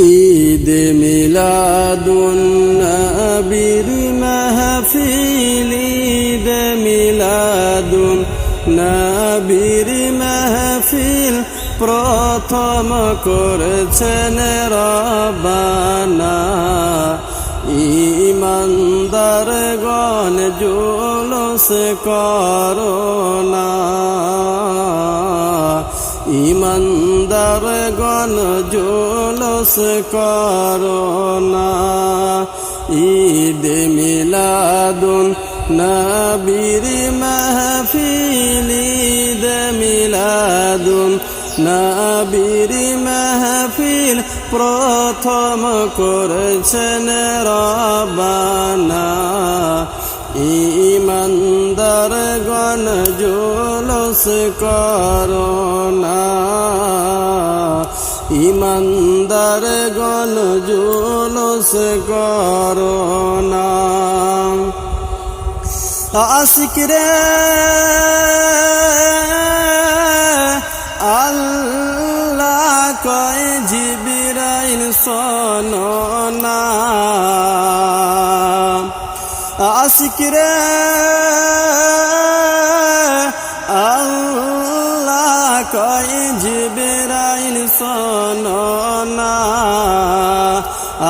ঈদ মিলাদুন নবীর মাহফিল, ঈদ মিলাদুন নবীর মাহফিল প্রথম করেছেন রবানা। ইমানদার গণ জুলুস করোনা ইমানদার গণ জুলুস করোনা ঈদ মিলাদুন নবীর মাহফিল, ঈদ মিলাদুন নবীর মাহফিল প্রথম করেছেন রবানা। ইমানদার গণ জুলুস করোনা ইমানদার গণ জুলুস করোনা আশিক রে আল্লাহ কয় জিবিরাইল সননা আশিক রে কয় জিবিরাইল সননা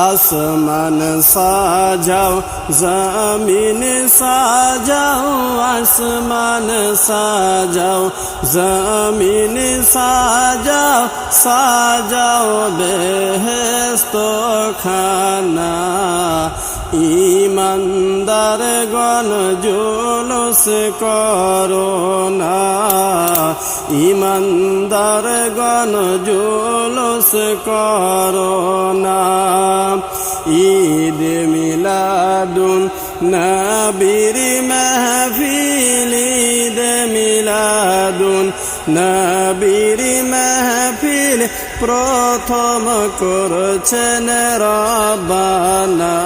আসমান সাজাও জমিন সাজাও আসমান সাজাও জমিন সাজাও সাজাও বেহেস্ত খানা ইমানদার গণ জুলুস করোনা ইমানদার গণ জুলুস করোনা ঈদ মিলাদুন নবীর মাহফিল নবীর মাহফিল প্রথম করছেন রবানা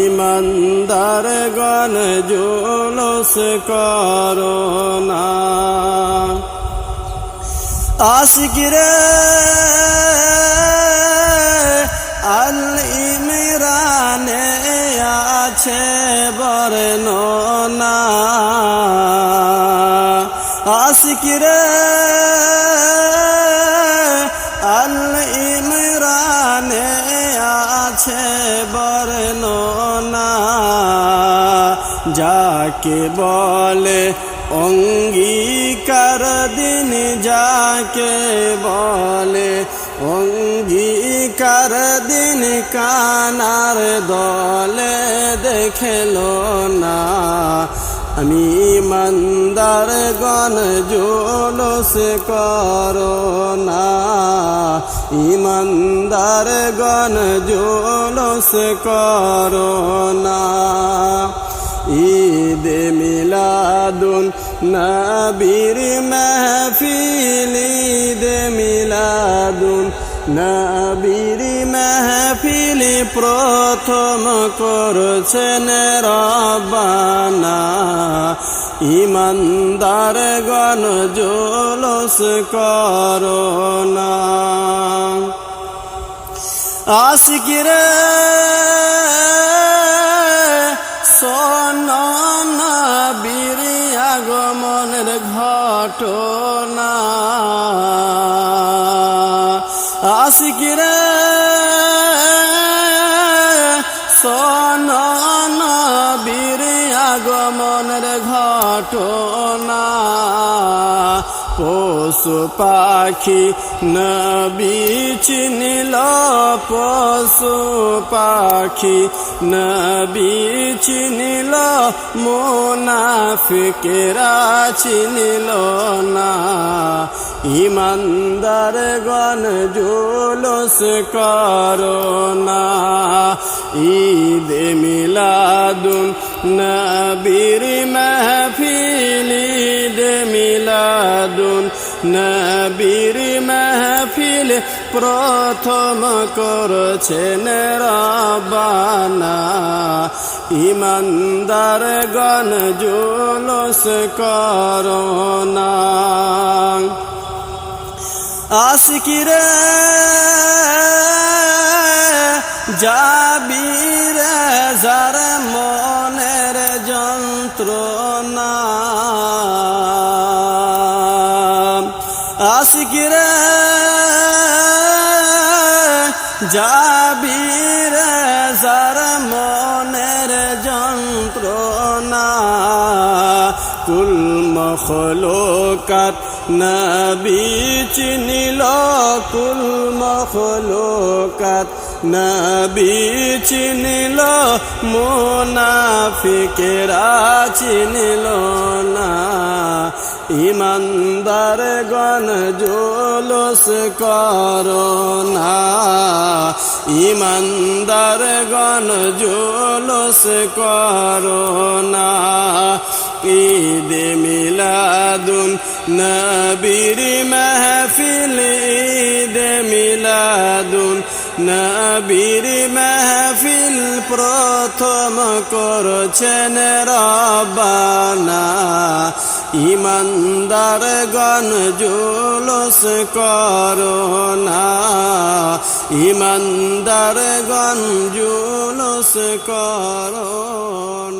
ইমানদার গণ জুলুস করোনা আশিকিরে আল ইমরানে আছে বর্ণনা। আল ইমরানে আছে, বর্ণনা। যাকে বলে অঙ্গীকার দিন, যাকে বলে অঙ্গীকার দিন, কানার দলে দেখল না। আমি মন্দার গণ জোলস করোনা ইমানদার গণ জোলস করোনা ঈদ মিলাদুন নবীর মাহফিল, ঈদ মিলাদুন নবীর মাহফিল প্রথম করছেন রবানা ইমানদার গণ জোলস করোনা আশিকিরে সননা বীর আগমনের ঘটনা। আশিকিরে সননা বীর আগমনের ঘটনা। পশু পাখি নবী চিনিল, পশু পাখি নবী চিনিল, মোনাফিকেরা চিনিল না। ইমানদার গণ জুলুস করোনা ঈদ মিলাদুন নবীর মাহফিল ঈদ মিলাদুন, নবীর মাহফিল প্রথম করছেন রবানা ইমানদার গণ জুলুস করোনা। আশিকিরে যাবি আশিকিরে যাবি রে যার মনের যন্ত্রণা কুল মখলোকাত নবী চিনিল কুল মখলোকাত নবী চিনিল মুনাফিকেরা চিনিল না। ইমানদার গণ জোলস করোনা ইমানদার গণ জোলস করোনা ঈদে মিলাদুন নবীর মেহফিল, ঈদে মিলাদুন নবীর মহফিল প্রথম করছেন রবানা ইমানদার গণ জুলস করোনা। ইমানদার গণ জুলস করোনা।